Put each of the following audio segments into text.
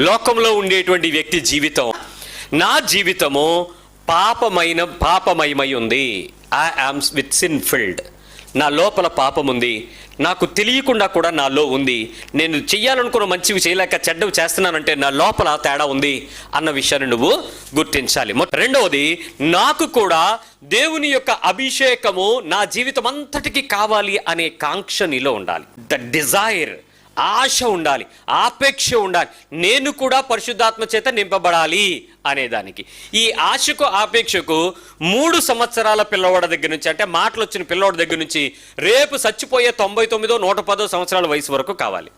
లోకంలో ఉండేటువంటి వ్యక్తి జీవితం. నా జీవితము పాపమైన పాపమయమై ఉంది. I am with sin filled నా లోపల పాపం ఉంది. నాకు తెలియకుండా కూడా నాలో ఉంది. నేను చెయ్యాలనుకున్న మంచివి చేయలేక చెడ్డవి చేస్తున్నానంటే నా లోపల తేడా ఉంది అన్న విషయాన్ని నువ్వు గుర్తించాలి. రెండవది నాకు కూడా దేవుని యొక్క అభిషేకము నా జీవితం అంతటికి కావాలి అనే కాంక్ష నీలో ఉండాలి. ద డిజైర్ ఆశ ఉండాలి ఆపేక్ష ఉండాలి. నేను కూడా పరిశుద్ధాత్మ చేత నింపబడాలి అనేదానికి. ఈ ఆశకు ఆపేక్షకు మూడు సంవత్సరాల పిల్లవాడి దగ్గర నుంచి అంటే మాటలు వచ్చిన పిల్లవాడి దగ్గర నుంచి రేపు చచ్చిపోయే తొంభై తొమ్మిదో నూట పదో సంవత్సరాల వయసు వరకు కావాలి.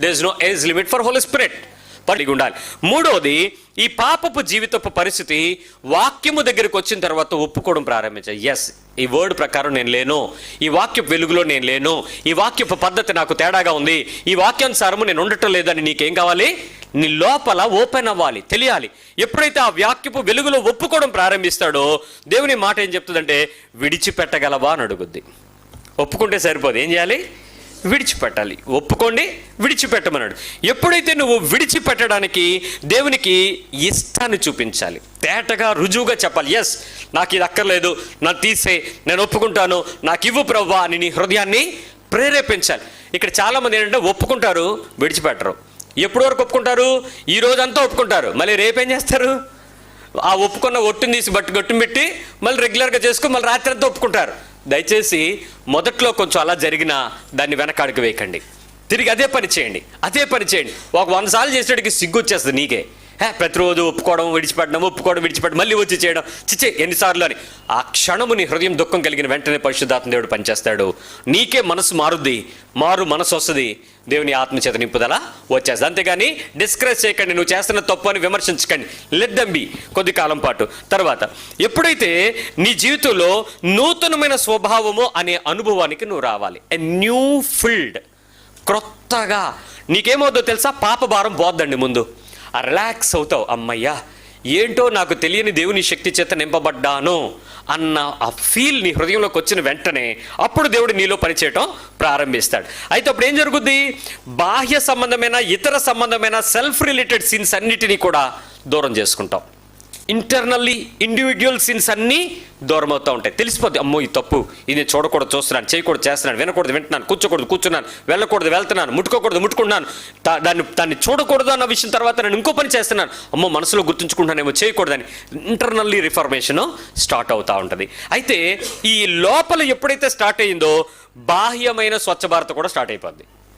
There is no age limit for holy spirit పడిగి ఉండాలి. మూడవది ఈ పాపపు జీవితపు పరిస్థితి వాక్యము దగ్గరికి వచ్చిన తర్వాత ఒప్పుకోవడం ప్రారంభించాయి ఎస్ ఈ వర్డ్ ప్రకారం నేను లేను. ఈ వాక్యపు వెలుగులో నేను లేను. ఈ వాక్యపు పద్ధతి నాకు తేడాగా ఉంది. ఈ వాక్యానుసారము నేను ఉండటం లేదని నీకేం కావాలి? నీ లోపల ఓపెన్ అవ్వాలి తెలియాలి. ఎప్పుడైతే ఆ వాక్యపు వెలుగులో ఒప్పుకోవడం ప్రారంభిస్తాడో దేవుని మాట ఏం చెప్తుందంటే విడిచిపెట్టగలవా అని అడుగుద్ది. ఒప్పుకుంటే సరిపోదు. ఏం చేయాలి? విడిచిపెట్టాలి. ఒప్పుకోండి విడిచిపెట్టమన్నాడు. ఎప్పుడైతే నువ్వు విడిచిపెట్టడానికి దేవునికి ఇష్టాన్ని చూపించాలి తేటగా రుజువుగా చెప్పాలి ఎస్ నాకు ఇది అక్కర్లేదు నన్ను తీసే నేను ఒప్పుకుంటాను నాకు ఇవ్వు ప్రవ్వా అని నీ హృదయాన్ని ప్రేరేపించాలి. ఇక్కడ చాలామంది ఏంటంటే ఒప్పుకుంటారు విడిచిపెట్టరు. ఎప్పటి వరకు ఒప్పుకుంటారు? ఈ రోజంతా ఒప్పుకుంటారు. మళ్ళీ రేపేం చేస్తారు? ఆ ఒప్పుకున్న ఒట్టుని తీసి బట్టి గట్టును పెట్టి మళ్ళీ రెగ్యులర్గా చేసుకుని మళ్ళీ రాత్రి అంతా ఒప్పుకుంటారు. దయచేసి మొదట్లో కొంచెం అలా జరిగినా దాన్ని వెనకాడికి వేయకండి. తిరిగి అదే పని చేయండి. అదే పని చేయండి. ఒక వంద సార్లు చేసేటికి సిగ్గు వచ్చేస్తుంది నీకే. ప్రతిరోజు ఒప్పుకోవడం విడిచిపెట్టడం ఒప్పుకోవడం విడిచిపెట్టడం మళ్ళీ వచ్చి చేయడం. చిచ్చే ఎన్నిసార్లు అని. ఆ క్షణము నీ హృదయం దుఃఖం కలిగిన వెంటనే పరిశుద్ధాత్మ దేవుడు పనిచేస్తాడు. నీకే మనసు మారుద్ది. మారు మనసు వస్తుంది. దేవుని ఆత్మచేత నింపుదల వచ్చేస్తుంది. అంతేగాని డిస్కరేజ్ చేయకండి. నువ్వు చేస్తున్న తప్పు అని విమర్శించకండి. లెద్దంబి కొద్ది కాలం పాటు. తర్వాత ఎప్పుడైతే నీ జీవితంలో నూతనమైన స్వభావము అనే అనుభవానికి నువ్వు రావాలి. ఎ న్యూ ఫీల్డ్ క్రొత్తగా. నీకేమవుద్దో తెలుసా? పాప భారం పోద్దండి ముందు. ఆ రిలాక్స్ అవుతావు అమ్మయ్యా. ఏంటో నాకు తెలియని దేవుని శక్తి చేత నింపబడ్డాను అన్న ఆ ఫీల్ నీ హృదయంలోకి వచ్చిన వెంటనే అప్పుడు దేవుడు నీలో పనిచేయటం ప్రారంభిస్తాడు. అయితే అప్పుడు ఏం జరుగుద్ది? బాహ్య సంబంధమైన ఇతర సంబంధమైన సెల్ఫ్ రిలేటెడ్ సీన్స్ అన్నిటినీ కూడా దూరం చేసుకుంటాం. ఇంటర్నల్లీ ఇండివిజువల్ సీన్స్ అన్నీ దూరమవుతూ ఉంటాయి. తెలిసిపోద్ది అమ్మో ఈ తప్పు ఇది నేను చూడకూడదు చూస్తున్నాను చేయకూడదు చేస్తున్నాను వినకూడదు వింటున్నాను కూర్చోకూడదు కూర్చున్నాను వెళ్ళకూడదు వెళ్తున్నాను ముట్టుకోకూడదు ముట్టుకున్నాను దాన్ని దాన్ని చూడకూడదు అన్న విషయం తర్వాత నేను ఇంకో పని చేస్తున్నాను. అమ్మో మనసులో గుర్తుంచుకుంటానేమో చేయకూడదని ఇంటర్నల్లీ రిఫర్మేషన్ స్టార్ట్ అవుతూ ఉంటుంది. అయితే ఈ లోపల ఎప్పుడైతే స్టార్ట్ అయ్యిందో బాహ్యమైన స్వచ్ఛ భారత్ కూడా స్టార్ట్ అయిపోద్ది.